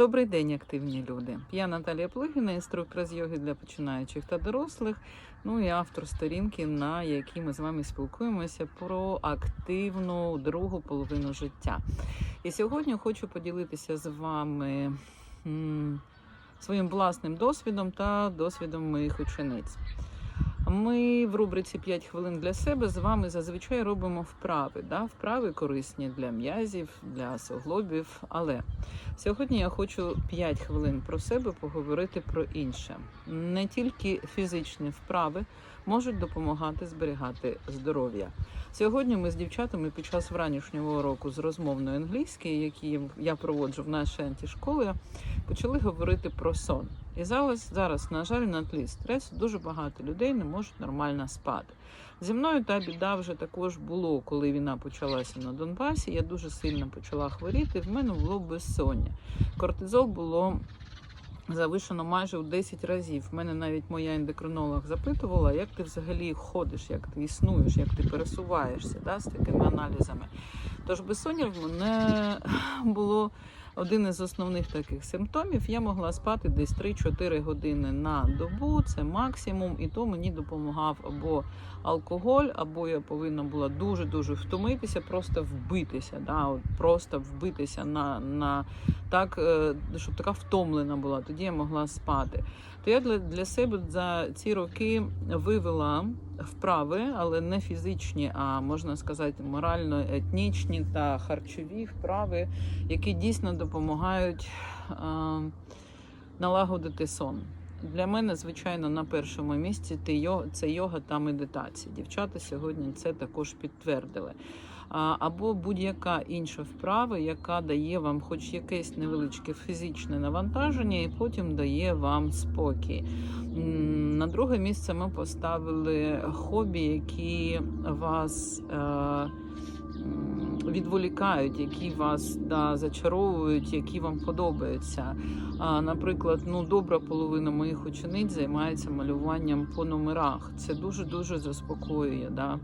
Добрий день, активні люди. Я Наталія Плигіна, інструктор з йоги для починаючих та дорослих. Ну і автор сторінки, на якій ми з вами спілкуємося про активну другу половину життя. І сьогодні хочу поділитися з вами своїм власним досвідом та досвідом моїх учениць. Ми в рубриці 5 хвилин для себе з вами зазвичай робимо вправи. Да? Вправи корисні для м'язів, для суглобів. Але сьогодні я хочу 5 хвилин про себе поговорити про інше. Не тільки фізичні вправи можуть допомагати зберігати здоров'я. Сьогодні ми з дівчатами під час вранішнього уроку з розмовної англійської, які я проводжу в нашій антишколі, почали говорити про сон. І зараз, зараз, на жаль, на тлі стресу дуже багато людей не можуть нормально спати. Зі мною та біда вже також було, коли війна почалася на Донбасі. Я дуже сильно почала хворіти. В мене було безсоння. Кортизол було завишено майже в 10 разів. В мене навіть моя ендокринолог запитувала, як ти взагалі ходиш, як ти існуєш, як ти пересуваєшся да, з такими аналізами. Тож безсоння в мене було один із основних таких симптомів. Я могла спати десь 3-4 години на добу, це максимум, і то мені допомагав або алкоголь, або я повинна була дуже дуже втомитися, просто вбитися. Да, от просто вбитися на, на так, е, щоб така втомлена була. Тоді я могла спати. То я для, для себе за ці роки вивела вправи, але не фізичні, а можна сказати, морально-етнічні та харчові вправи, які дійсно допомагають е, налагодити сон. Для мене, звичайно, на першому місці це йога та медитація. Дівчата сьогодні це також підтвердили. Або будь-яка інша вправа, яка дає вам хоч якесь невеличке фізичне навантаження, і потім дає вам спокій. На друге місце ми поставили хобі, які вас. Е, Відволікають, які вас да, зачаровують, які вам подобаються. А, наприклад, ну добра половина моїх учениць займається малюванням по номерах. Це дуже дуже заспокоює. Да.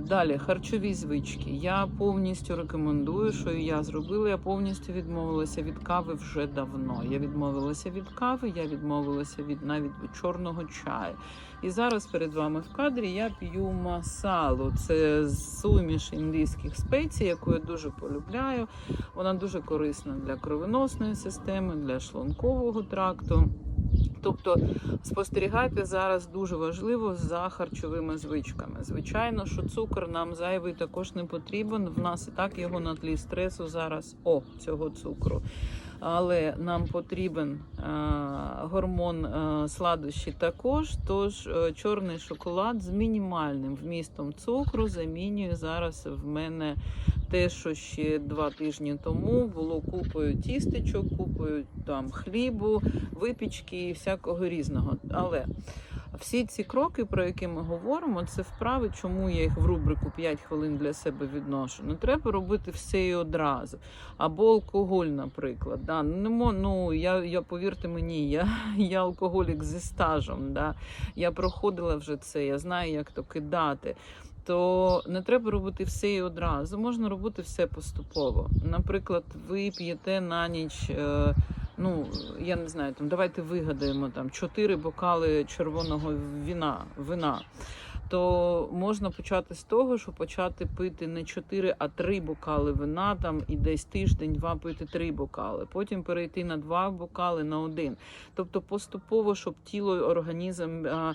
Далі харчові звички. Я повністю рекомендую, що я зробила. Я повністю відмовилася від кави вже давно. Я відмовилася від кави, я відмовилася від навіть від чорного чаю. І зараз перед вами в кадрі я п'ю масалу. Це суміш індійських спецій, яку я дуже полюбляю. Вона дуже корисна для кровоносної системи, для шлункового тракту. Тобто спостерігайте зараз дуже важливо за харчовими звичками. Звичайно, що цукор нам зайвий також не потрібен. В нас і так його на тлі стресу зараз о цього цукру. Але нам потрібен е, гормон е, сладощі також. Тож е, чорний шоколад з мінімальним вмістом цукру замінює зараз в мене те, що ще два тижні тому було купою тістечок, купою там хлібу, випічки і всякого різного. Але всі ці кроки, про які ми говоримо, це вправи, чому я їх в рубрику 5 хвилин для себе відношу. Не треба робити все і одразу. Або алкоголь, наприклад. Да. Мо, ну, я, я повірте мені, я, я алкоголік зі стажем. Да. Я проходила вже це, я знаю, як то кидати. То не треба робити все і одразу. Можна робити все поступово. Наприклад, ви п'єте на ніч. Е, Ну, я не знаю, там давайте вигадаємо там чотири бокали червоного віна, вина. То можна почати з того, що почати пити не 4, а 3 бокали вина там і десь тиждень-два пити 3 бокали. Потім перейти на 2 бокали на один. Тобто поступово, щоб тіло організм а,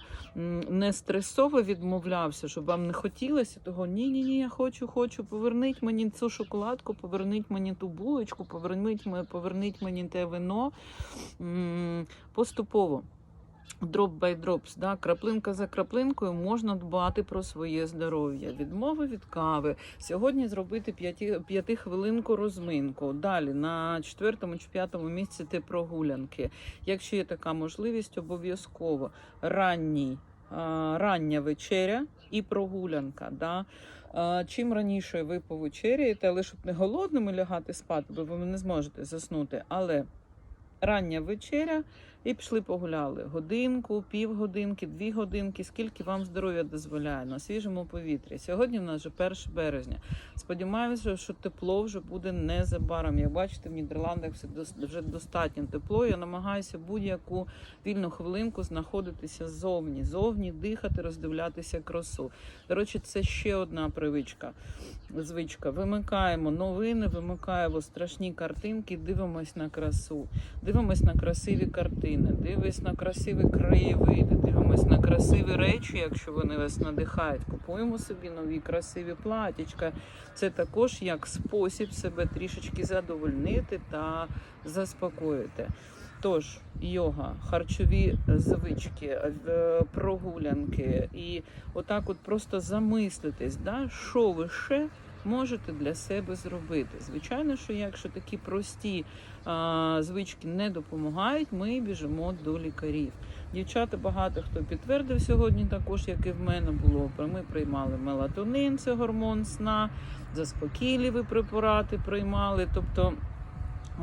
не стресово відмовлявся, щоб вам не хотілося того. Ні, ні, я хочу, хочу. Поверніть мені цю шоколадку, поверніть мені ту булочку, поверніть поверніть мені те вино. Поступово. Дроп бай дропс, да, краплинка за краплинкою можна дбати про своє здоров'я. Відмови від кави. Сьогодні зробити п'яти- п'ятихвилинку розминку. Далі на четвертому чи п'ятому місці ти прогулянки. Якщо є така можливість, обов'язково ранній, рання вечеря і прогулянка. Да. Чим раніше ви повечеряєте, але щоб не голодними лягати спати, бо ви не зможете заснути. Але рання вечеря і пішли погуляли. Годинку, півгодинки, дві годинки, скільки вам здоров'я дозволяє на свіжому повітрі. Сьогодні в нас вже 1 березня. Сподіваюся, що тепло вже буде незабаром. Як бачите, в Нідерландах все вже достатньо тепло. Я намагаюся будь-яку вільну хвилинку знаходитися ззовні, зовні дихати, роздивлятися красу. До речі, це ще одна привичка. Звичка. Вимикаємо новини, вимикаємо страшні картинки, дивимось на красу, дивимось на красиві картини, дивимось на красиві краєвиди, дивимось на красиві речі, якщо вони вас надихають. Купуємо собі нові красиві платічка. Це також як спосіб себе трішечки задовольнити та заспокоїти. Тож, йога, харчові звички, е, прогулянки і отак от просто замислитись, да, що ви ще можете для себе зробити. Звичайно, що якщо такі прості а, звички не допомагають, ми біжимо до лікарів. Дівчата багато хто підтвердив сьогодні, також як і в мене було. Ми приймали мелатонин, це гормон сна, заспокійливі препарати приймали. Тобто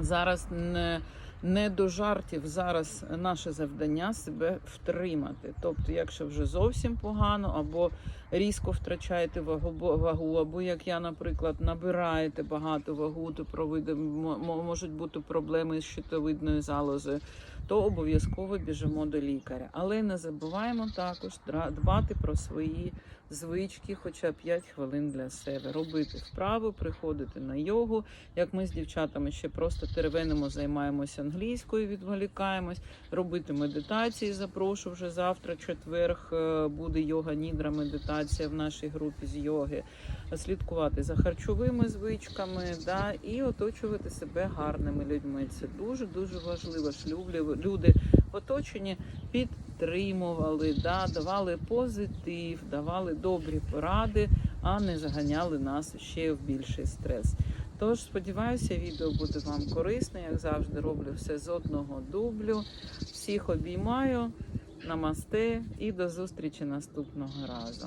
зараз не не до жартів зараз наше завдання себе втримати. Тобто, якщо вже зовсім погано, або різко втрачаєте вагу, або як я, наприклад, набираєте багато вагу, то провиде, можуть бути проблеми з щитовидною залозою, то обов'язково біжимо до лікаря. Але не забуваємо також дбати про свої звички, хоча б 5 хвилин для себе. Робити вправи, приходити на йогу. Як ми з дівчатами ще просто теревенимо, займаємося англійською, відволікаємось, робити медитації. Запрошу вже завтра, четверг, е, буде йога нідра медитація в нашій групі з йоги. Слідкувати за харчовими звичками, да, і оточувати себе гарними людьми. Це дуже дуже важливо. Шлюблі люди в оточенні підтримували, да, давали позитив, давали добрі поради, а не заганяли нас ще в більший стрес. Тож сподіваюся, відео буде вам корисне. Як завжди, роблю все з одного дублю. Всіх обіймаю, намасте і до зустрічі наступного разу.